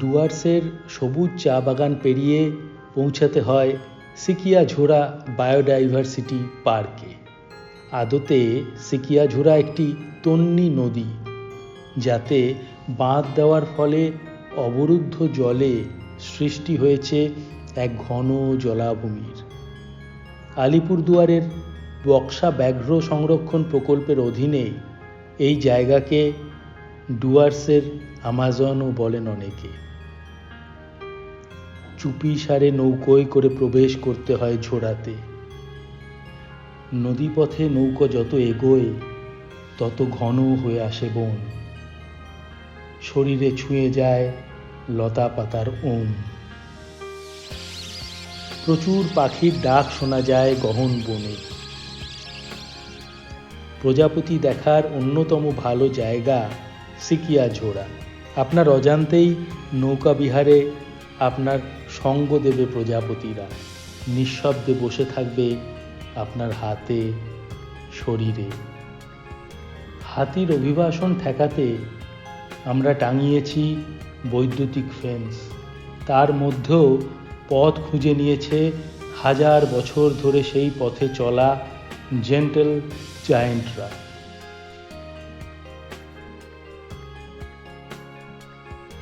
ডুয়ার্সের সবুজ চা বাগান পেরিয়ে পৌঁছাতে হয় সিকিয়াঝোড়া বায়োডাইভার্সিটি পার্কে। আদতে সিকিয়াঝোড়া একটি তন্নি নদী, যাতে বাঁধ দেওয়ার ফলে অবরুদ্ধ জলে সৃষ্টি হয়েছে এক ঘন জলাভূমির। আলিপুরদুয়ারের বক্সা ব্যাঘ্র সংরক্ষণ প্রকল্পের অধীনে এই জায়গাকে ডুয়ার্সের আমাজনও বলেন অনেকে চুপি সারে নৌকোয় করে প্রবেশ করতে হয় ঝোড়াতে। নদীপথে নৌকো যত এগোয়, তত ঘন হয়ে আসে বন। শরীরে ছুঁয়ে যায় লতা পাতার ওম প্রচুর পাখির ডাক শোনা যায় গহন বনে। প্রজাপতি দেখার অন্যতম ভালো জায়গা সিকিয়া ঝোড়া। আপনার অজান্তেই নৌকা বিহারে আপনার সঙ্গ দেবে প্রজাপতিরা। নিঃশব্দে বসে থাকবে আপনার হাতে শরীরে। হাতির অভিবাসন ঠেকাতে আমরা টাঙিয়েছি বৈদ্যুতিক ফেন্স তার মধ্যেও পথ খুঁজে নিয়েছে হাজার বছর ধরে সেই পথে চলা জেন্টেল জায়েন্টরা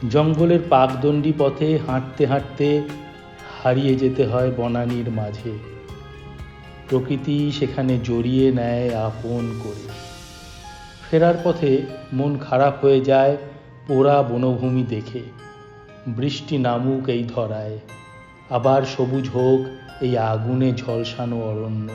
জঙ্গলের পাকদণ্ডী পথে হাঁটতে হাঁটতে হারিয়ে যেতে হয় বনানীর মাঝে। প্রকৃতি সেখানে জড়িয়ে নেয় আপন করে। ফেরার পথে মন খারাপ হয়ে যায় পোড়া বনভূমি দেখে। বৃষ্টি নামুক এই ধরায়, আবার সবুজ হোক এই আগুনে ঝলসানো অরণ্য।